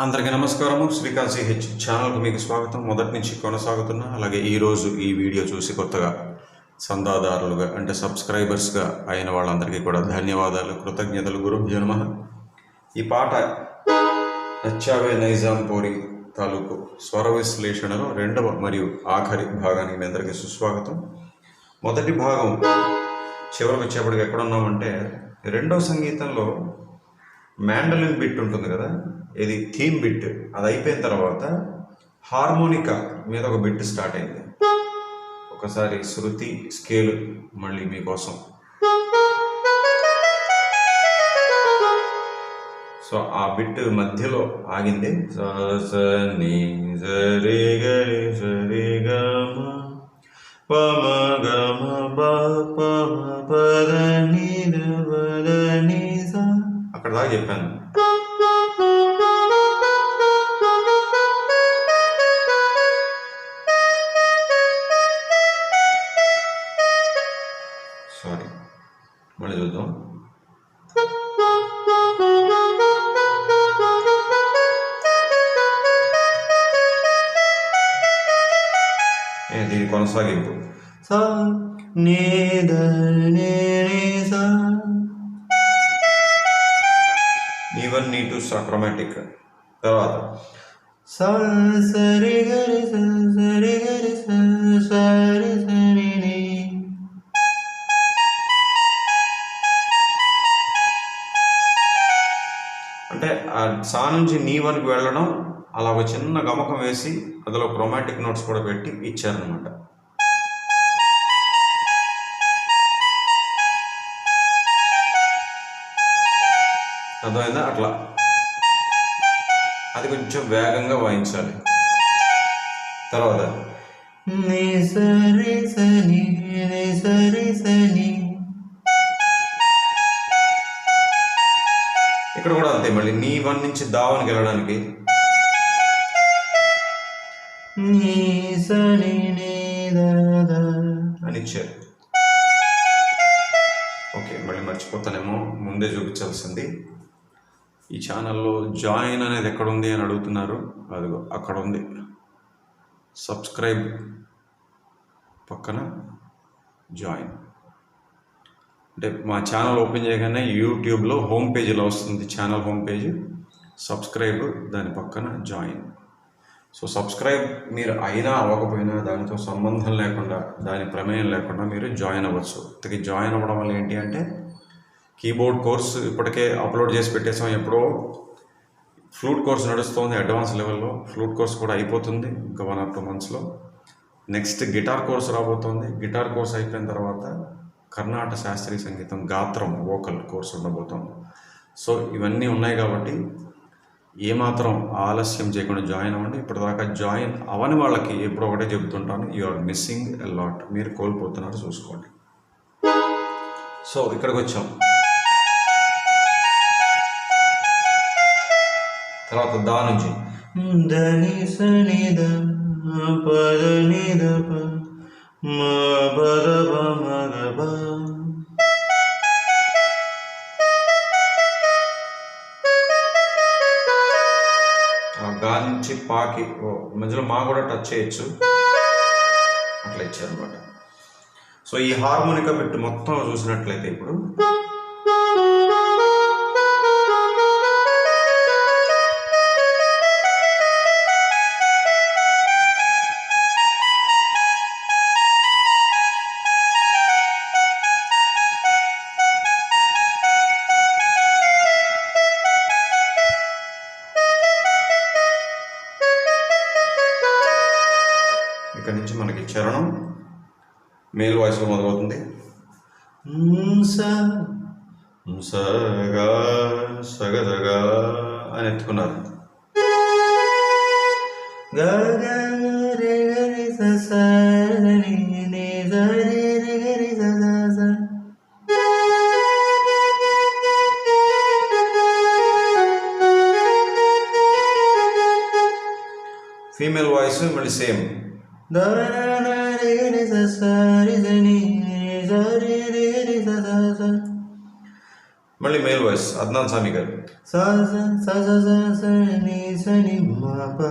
అందరికీ నమస్కారము. శ్రీకాంత్ హెచ్ ఛానల్కు మీకు స్వాగతం. మొదటి నుంచి కొనసాగుతున్న అలాగే ఈరోజు ఈ వీడియో చూసి కొత్తగా చందాదారులుగా అంటే సబ్స్క్రైబర్స్గా అయిన వాళ్ళందరికీ కూడా ధన్యవాదాలు కృతజ్ఞతలు. గురుభ్యో నమ. ఈ పాట నచ్చావే నైజాం పోరి తాలూకు స్వర విశ్లేషణలో రెండవ మరియు ఆఖరి భాగానికి మీ అందరికీ సుస్వాగతం. మొదటి భాగం చివరికి వచ్చేప్పటికి ఎక్కడున్నామంటే రెండవ సంగీతంలో మ్యాండలిన్ బిట్ ఉంటుంది కదా ఇది థీమ్ బిట్ అది అయిపోయిన తర్వాత హార్మోనికా మీద ఒక బిట్ స్టార్ట్ అయింది. ఒకసారి శృతి స్కేల్ మళ్ళీ మీకోసం. సో ఆ బిట్ మధ్యలో ఆగింది. స గరి ని పమ గమ గ చెప్పాను సక్రమాటిక్ తర్వాత సా సరి గరి స సరి గరి స సరి సరి నీ అంటే ఆ సా నుంచి నీ వరకు వెళ్ళడం అలా ఒక చిన్న గమకం వేసి అందులో క్రోమాటిక్ నోట్స్ కూడా పెట్టి ఇచ్చారనమాట అర్థమైందా? అట్లా. అది కొంచెం వేగంగా వాయించాలి. తర్వాత. ఇక్కడ కూడా అంతే మళ్ళీ నీ వన్ నుంచి దావనికి వెళ్ళడానికి. నీ సని నీ దా దా. అని ఇచ్చారు. ఓకే మళ్ళీ మర్చిపోతానేమో ముందే చూపించాల్సింది. ఈ ఛానల్లో జాయిన్ అనేది ఎక్కడ ఉంది అని అడుగుతున్నారు. అదిగో అక్కడ ఉంది సబ్స్క్రైబ్ పక్కన జాయిన్. అంటే మా ఛానల్ ఓపెన్ చేయగానే యూట్యూబ్లో హోమ్ పేజీలో వస్తుంది ఛానల్ హోమ్ పేజ్. సబ్స్క్రైబ్ దాని పక్కన జాయిన్. సో సబ్స్క్రైబ్ మీరు అయినా అవ్వకపోయినా దానితో సంబంధం లేకుండా దాని ప్రమేయం లేకుండా మీరు జాయిన్ అవ్వచ్చు. ఇంతకీ జాయిన్ అవ్వడం వల్ల ఏంటి అంటే కీబోర్డ్ కోర్స్ ఇప్పటికే అప్లోడ్ చేసి పెట్టేసాం ఎప్పుడో. ఫ్లూట్ కోర్స్ నడుస్తుంది అడ్వాన్స్ లెవెల్లో. ఫ్లూట్ కోర్స్ కూడా అయిపోతుంది ఇంకా వన్ ఆర్ టూ మంత్స్లో. నెక్స్ట్ గిటార్ కోర్స్ రాబోతోంది. గిటార్ కోర్స్ అయిపోయిన తర్వాత కర్ణాటక శాస్త్రీయ సంగీతం గాత్రం వోకల్ కోర్స్ ఉండబోతోంది. సో ఇవన్నీ ఉన్నాయి కాబట్టి ఏమాత్రం ఆలస్యం చేయకుండా జాయిన్ అవ్వండి. ఇప్పటిదాకా జాయిన్ అవని వాళ్ళకి ఎప్పుడు ఒకటే చెబుతుంటాను. You are missing a lot. మీరు కోల్పోతున్నారు చూసుకోండి. సో ఇక్కడికి వచ్చాం. తర్వాత దా నుంచి. దని సని ద పద ని ద ప మ గా నుంచి పాకి మధ్యలో మా కూడా టచ్ చేయొచ్చు. అట్లా ఇచ్చారనమాట సో ఈ హార్మోనికా పెట్టు మొత్తం చూసినట్లయితే ఇప్పుడు ने रे रे गे रे जा जा जा female voice will same da ra ra re re sa sa re sa ni re sa re re re sa sa sa మళ్ళీ మేల్ వాయిస్ అద్నాన్ సామి గారు సా సా సా సా సా ని స ని మా పా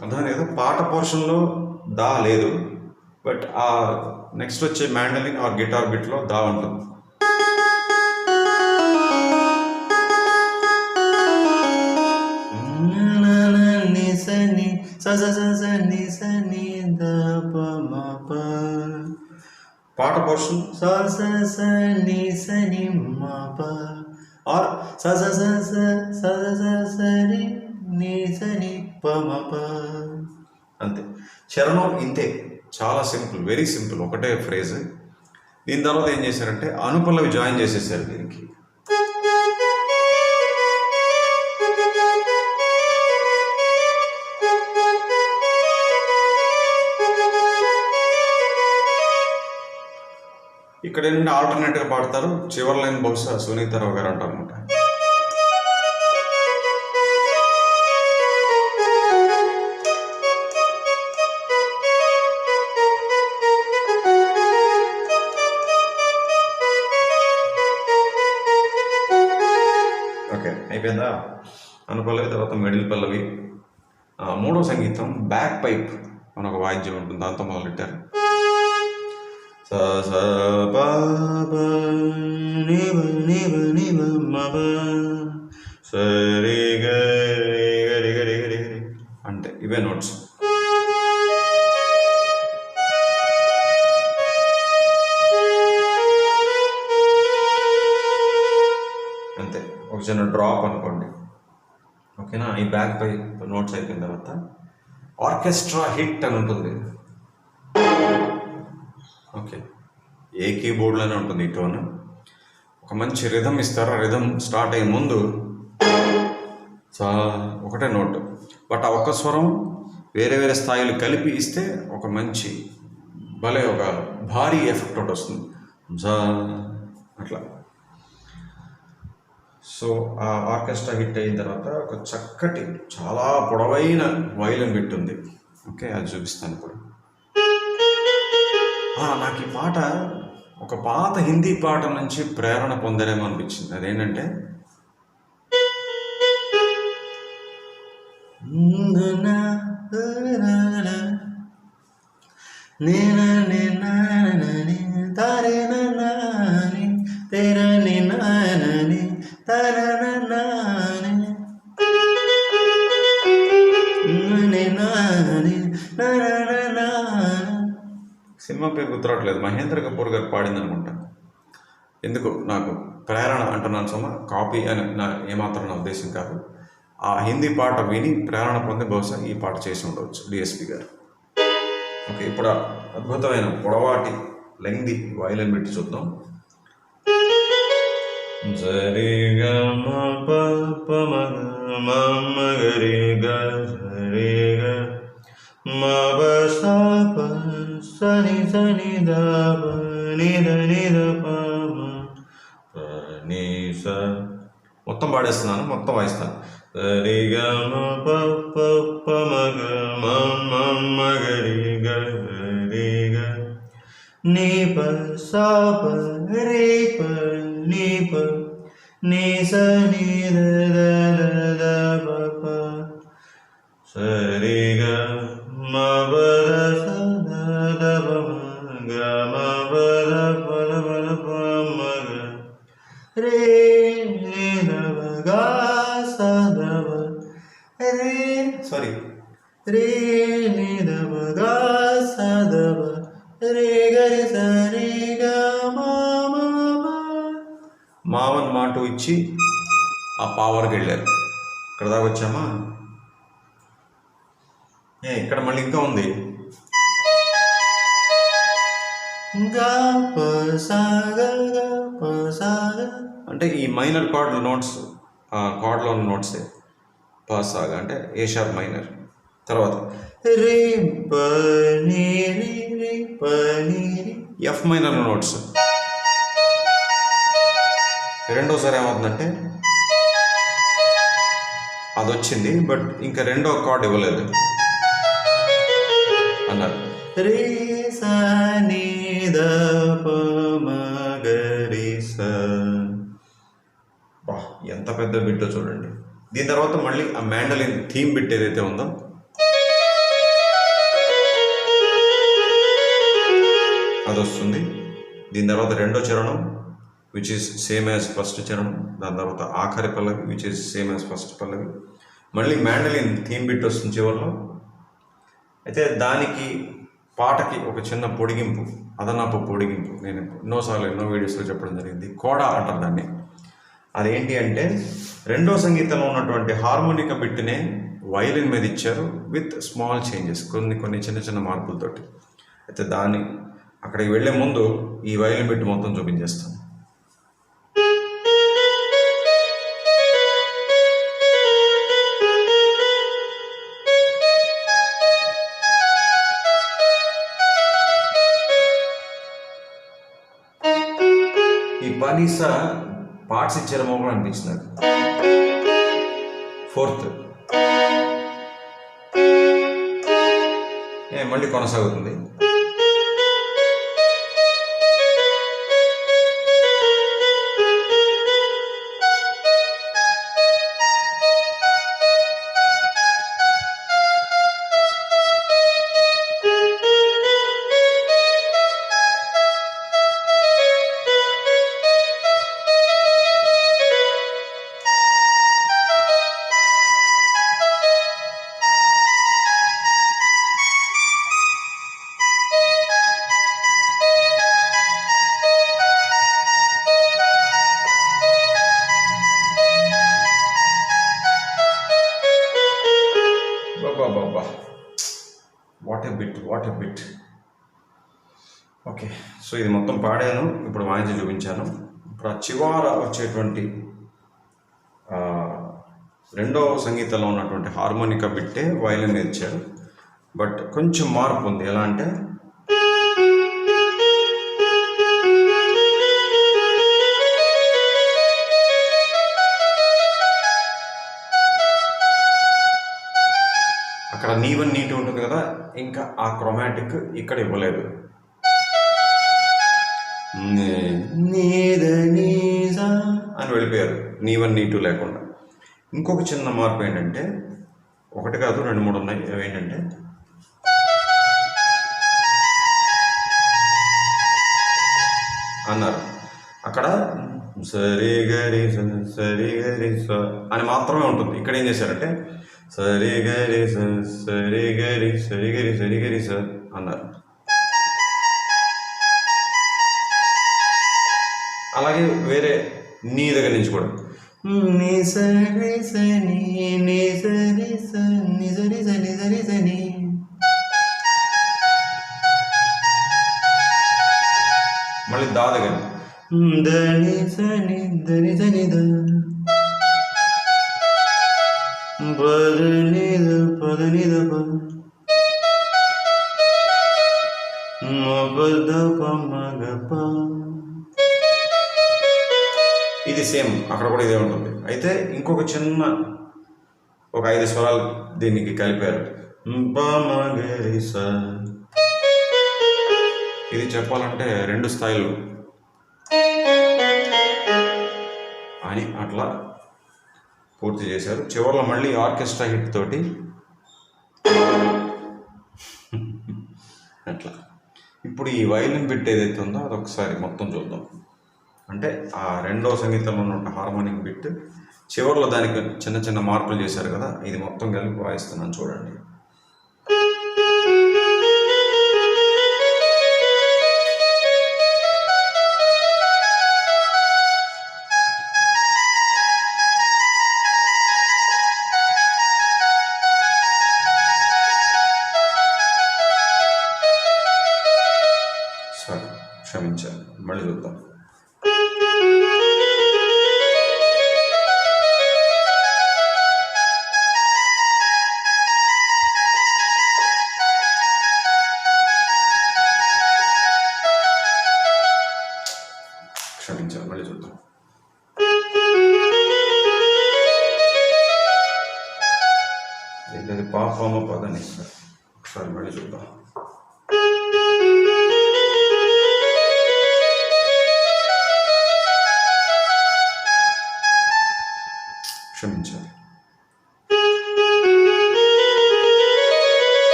అర్థం లేదు పాట పోర్షన్లో దా లేదు బట్ ఆ నెక్స్ట్ వచ్చే మ్యాండలిన్ ఆర్ గిటార్ బిట్లో దా ఉంటుంది పాట పోర్షన్ స ఆర్ స స ని సని అంతే. చరణం ఇంతే. చాలా సింపుల్ వెరీ సింపుల్ ఒకటే ఫ్రేజ్. దీని తర్వాత ఏం చేశారంటే అనుపల్లవి జాయిన్ చేసేసారు దీనికి. ఇక్కడ ఏంటంటే ఆల్టర్నేట్గా పాడతారు. చివరి లైన్ బహుశా సునీతారావు గారు అంటారు అనమాట అనుపల్లవి తర్వాత మిడిల్ పల్లవి. మూడో సంగీతం బ్యాక్ పైప్ అని ఒక వాయిద్యం ఉంటుంది దాంతో మొదలెట్టారు. అంటే ఇవే నోట్స్. అంతే. ఒక చిన్న డ్రాప్ అనుకో ఓకేనా? ఈ బ్యాక్ పై నోట్స్ అయిపోయిన తర్వాత ఆర్కెస్ట్రా హిట్ అని ఉంటుంది ఓకే. ఏ కీబోర్డ్లోనే ఉంటుంది ఈ టోన్. ఒక మంచి రిధమ్ ఇస్తారు? ఆ రిధమ్ స్టార్ట్ అయ్యే ముందు చా ఒకటే నోట్. బట్ ఆ ఒక్క స్వరం వేరే వేరే స్థాయిలు కలిపి ఇస్తే ఒక మంచి భలే ఒక భారీ ఎఫెక్ట్ ఒకటి వస్తుంది. జా అట్లా. సో ఆ ఆర్కెస్ట్రా హిట్ అయిన తర్వాత ఒక చక్కటి చాలా పొడవైన వైలన్ బిట్ ఉంది. ఓకే అది చూపిస్తాను ఇప్పుడు. నాకు ఈ పాట ఒక పాత హిందీ పాట నుంచి ప్రేరణ పొందరేమో అనిపించింది. అదేంటంటే న నేను తారే న న ని సినిమా పేరు గుర్తురావట్లేదు. మహేంద్ర కపూర్ గారు పాడింది అనుకుంటా ఎందుకు? నాకు ప్రేరణ అంటున్నాను సుమ. కాపీ అని నా ఏమాత్రం నా ఉద్దేశం కాదు. ఆ హిందీ పాట విని ప్రేరణ పొంది బహుశా ఈ పాట చేసి ఉండవచ్చు డిఎస్పి గారు. ఓకే ఇప్పుడు అద్భుతమైన పొడవాటి లెంగ్ది వైలన్ పెట్టి చూద్దాం. సరి గ పమ మమ గరి గ సరి గ మబ సప సని సని ద ని ని ద పమ ని స మొత్తం పాడేస్తున్నాను మొత్తం వాయిస్తాను సరి గ మ ప మగ మమ మగ రి नी पर सा पर रे पर नी पर नी स नी द द द द प प स रे ग म ब द మావన్ మాటు ఇచ్చి ఆ పావర్కి వెళ్ళారు. ఇక్కడ దాకా వచ్చామా? ఏ ఇక్కడ మళ్ళీ ఇంకా ఉంది. అంటే ఈ మైనర్ కార్డ్ నోట్స్ ఆ కార్డ్లో ఉన్న నోట్సే. పాసాగా అంటే ఏ షార్ప్ మైనర్. తర్వాత రే ప రి ఎఫ్ మైనర్ నోట్స్. రెండోసారి ఏమవుతుందంటే అది వచ్చింది బట్ ఇంకా రెండో కార్డ్ ఇవ్వలేదు. అన్నారు. రే సా ఎంత పెద్ద బిట్టో చూడండి. దీని తర్వాత మళ్ళీ ఆ మ్యాండలిన్ థీమ్ బిట్ ఏదైతే ఉందో. అది వస్తుంది దీని తర్వాత రెండో చరణం. Which is same as first చరణం దాని తర్వాత ఆఖరి పల్లవి which is same as first పల్లవి. మళ్ళీ మ్యాండలిన్ థీమ్ బిట్ వస్తుంది చివరిలో. అయితే దానికి పాటకి ఒక చిన్న పొడిగింపు అదనపు పొడిగింపు నేను ఎన్నోసార్లు ఎన్నో వీడియోస్లో చెప్పడం జరిగింది. కోడా అంటారు దాన్ని. అదేంటి అంటే రెండో సంగీతంలో ఉన్నటువంటి హార్మోనిక బిట్నే వైలిన్ మీద ఇచ్చారు విత్ స్మాల్ చేంజెస్ కొన్ని కొన్ని చిన్న చిన్న మార్పులతోటి. అయితే దాన్ని అక్కడికి వెళ్ళే ముందు ఈ వైలిన్ బిట్ మొత్తం చూపించేస్తాను. పార్ట్స్ ఇచ్చారేమో కూడా అనిపించింది నాకు ఫోర్త్ ఏ మళ్ళీ కొనసాగుతుంది. సో ఇది మొత్తం పాడాను ఇప్పుడు వాయించి చూపించాను. ఇప్పుడు ఆ చివార వచ్చేటువంటి రెండో సంగీతంలో ఉన్నటువంటి హార్మోనికా బిట్టే వయలిన్ ఇచ్చారు బట్ కొంచెం మార్పు ఉంది. ఎలా అంటే అక్కడ నీవన్ నీటి ఉంటుంది కదా ఇంకా ఆ క్రొమాటిక్ ఇక్కడ ఇవ్వలేదు. నే- అని వెళ్ళిపోయారు. నీవన్ నీటు లేకుండా. ఇంకొక చిన్న మార్పు ఏంటంటే ఒకటి కాదు రెండు మూడు ఉన్నాయి. అవి ఏంటంటే అన్నారు. అక్కడ సరి గరి సరి గరి స అని మాత్రమే ఉంటుంది. ఇక్కడ ఏం చేశారంటే సరి గరి సరి గరి సరి గరి సరి గరి స అన్నారు. అలాగే వేరే నీ దగ్గర నుంచి కూడా ని సరి సని ని సరి స ని సరి స ని సరి సని మళ్ళీ దా దగ్గర దని సని దని సని ద పదని ద పదని ద ప మ పద ప మ ఇది సేమ్ అక్కడ కూడా ఇదే ఉంటుంది. అయితే ఇంకొక చిన్న ఒక ఐదు స్వరాలు దీనికి కలిపారు. స ఇది చెప్పాలంటే రెండు స్థాయిలు. అని అట్లా పూర్తి చేశారు. చివరిలో మళ్ళీ ఆర్కెస్ట్రా హిట్ తోటి అట్లా. ఇప్పుడు ఈ వైలిన్ బిట్ ఏదైతే ఉందో అది ఒకసారి మొత్తం చూద్దాం. అంటే ఆ రెండో సంగీతంలో ఉన్న హార్మోనిక్ బిట్ చివరిలో దానికి చిన్న చిన్న మార్పులు చేశారు కదా ఇది మొత్తం కలిపి వాయిస్తున్నాను చూడండి. లేదా పాపము పదని ఒకసారి మళ్ళీ చూద్దాం.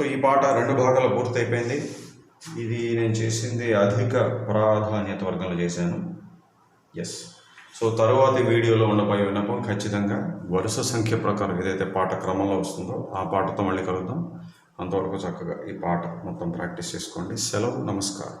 సో ఈ పాట రెండు భాగాలు పూర్తయిపోయింది. ఇది నేను చేసింది అధిక ప్రాధాన్యత వర్గంలో చేశాను. ఎస్ సో తరువాతి వీడియోలో ఉండబోయే విన్నపం ఖచ్చితంగా వరుస సంఖ్య ప్రకారం ఏదైతే పాట క్రమంలో వస్తుందో ఆ పాటతో మళ్ళీ కలుగుదాం అంతవరకు చక్కగా ఈ పాట మొత్తం ప్రాక్టీస్ చేసుకోండి. సెలవు నమస్కారం.